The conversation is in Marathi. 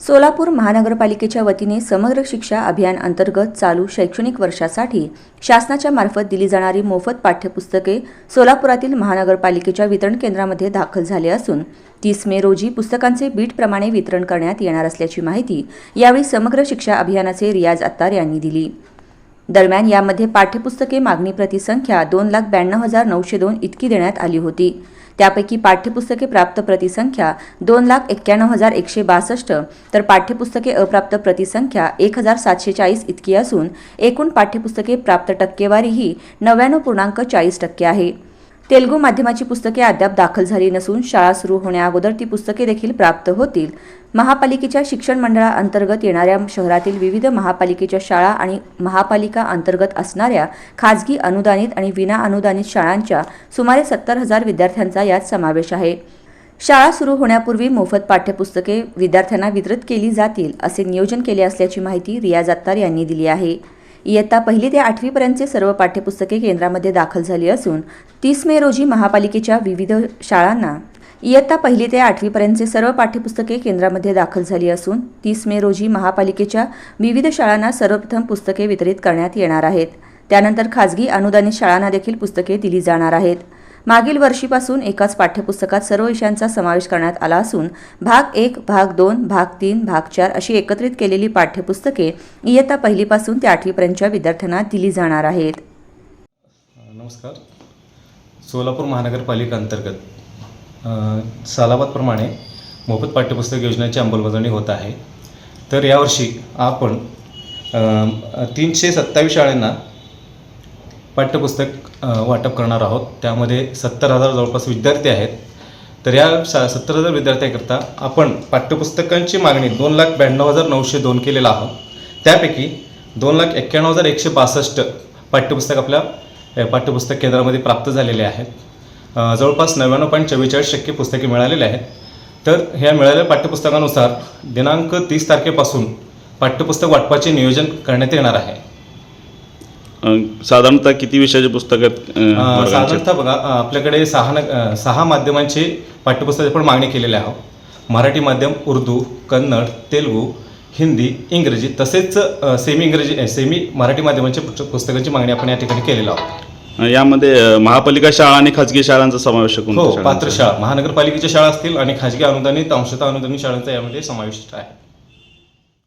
सोलापूर महानगरपालिकेच्या वतीने समग्र शिक्षा अभियान अंतर्गत चालू शैक्षणिक वर्षासाठी शासनाच्या मार्फत दिली जाणारी मोफत पाठ्यपुस्तके सोलापुरातील महानगरपालिकेच्या वितरण केंद्रामध्ये दाखल झाले असून तीस मे रोजी पुस्तकांचे बीटप्रमाणे वितरण करण्यात येणार असल्याची माहिती यावेळी समग्र शिक्षा अभियानाचे रियाज अत्तार यांनी दिली. दरम्यान यामध्ये पाठ्यपुस्तके मागणी प्रतिसंख्या दोन लाख ब्याण्णव हजार नऊशे दोन इतकी देण्यात आली होती. त्यापैकी पाठ्यपुस्तके प्राप्त प्रतिसंख्या दोन लाख एक्क्याण्णव हजार एकशे बासष्ट. तर पाठ्यपुस्तके अप्राप्त प्रतिसंख्या एक हजार सातशे चाळीस इतकी असून एकूण पाठ्यपुस्तके प्राप्त टक्केवारी ही नव्याण्णव पूर्णांक चाळीस टक्के आहे. तेलुगू माध्यमाची पुस्तके अद्याप दाखल झाली नसून शाळा सुरू होण्याअगोदर ती पुस्तके देखील प्राप्त होतील. महापालिकेच्या शिक्षण मंडळाअंतर्गत येणाऱ्या शहरातील विविध महापालिकेच्या शाळा आणि महापालिका अंतर्गत असणाऱ्या खाजगी अनुदानित आणि विना अनुदानित शाळांच्या सुमारे सत्तर हजार विद्यार्थ्यांचा यात समावेश आहे. शाळा सुरू होण्यापूर्वी मोफत पाठ्यपुस्तके विद्यार्थ्यांना वितरित केली जातील असे नियोजन केले असल्याची माहिती रियाज अत्तार यांनी दिली आहे. इयत्ता पहिली ते आठवीपर्यंतचे सर्व पाठ्यपुस्तके केंद्रामध्ये दाखल झाली असून तीस मे रोजी महापालिकेच्या विविध शाळांना इयत्ता पहिली ते आठवीपर्यंतचे सर्व पाठ्यपुस्तके केंद्रामध्ये दाखल झाली असून तीस मे रोजी महापालिकेच्या विविध शाळांना सर्वप्रथम पुस्तके वितरित करण्यात येणार आहेत. त्यानंतर खाजगी अनुदानित शाळांना देखील पुस्तके दिली जाणार आहेत. मागील वर्षीपासून एकाच पाठ्यपुस्तकात सर्व विषयांचा समावेश करण्यात आला असून भाग एक भाग दोन भाग तीन भाग चार अशी एकत्रित केलेली पाठ्यपुस्तके इयत्ता पहिलीपासून ते आठवीपर्यंतच्या विद्यार्थ्यांना दिली जाणार आहेत. नमस्कार. सोलापूर महानगरपालिका अंतर्गत सालाबादप्रमाणे मोफत पाठ्यपुस्तक योजनेची अंमलबजावणी होत आहे. तर यावर्षी आपण तीनशे सत्तावीस शाळांना पाठ्यपुस्तक वाटप करणार आहोत. त्यामध्ये सत्तर हजार जवळपास विद्यार्थी आहेत. तर या शा सत्तर हजार विद्यार्थ्यांकरता आपण पाठ्यपुस्तकांची मागणी दोन लाख ब्याण्णव हजार नऊशे दोन केलेला आहोत. त्यापैकी दोन लाख एक्क्याण्णव हजार एकशे बासष्ट पाठ्यपुस्तक आपल्या पाठ्यपुस्तक केंद्रामध्ये प्राप्त झालेले आहेत. जवळपास नव्याण्णव पॉईंट चव्वेचाळीस टक्के पुस्तके मिळालेले आहेत. तर ह्या मिळालेल्या पाठ्यपुस्तकानुसार दिनांक तीस तारखेपासून पाठ्यपुस्तक वाटपाचे नियोजन करण्यात येणार आहे. साधारणतः किती विषयाचे पुस्तक आहेत? साधारणतः बघा आपल्याकडे सहा न सहा माध्यमांचे पाठ्यपुस्तके पण मागणी केलेले आहोत मराठी माध्यम उर्दू कन्नड तेलुगू हिंदी इंग्रजी तसेच सेमी इंग्रजी सेमी मराठी माध्यमांच्या पुस्त- पुस्तकांची मागणी आपण या ठिकाणी केलेलो आहोत यामध्ये महापालिका शाळा आणि खाजगी शाळांचा समावेश हो? पात्र शाळा महानगरपालिकेच्या शाळा असतील आणि खाजगी अनुदानित अंशतः अनुदानित शाळांचा यामध्ये समाविष्ट आहे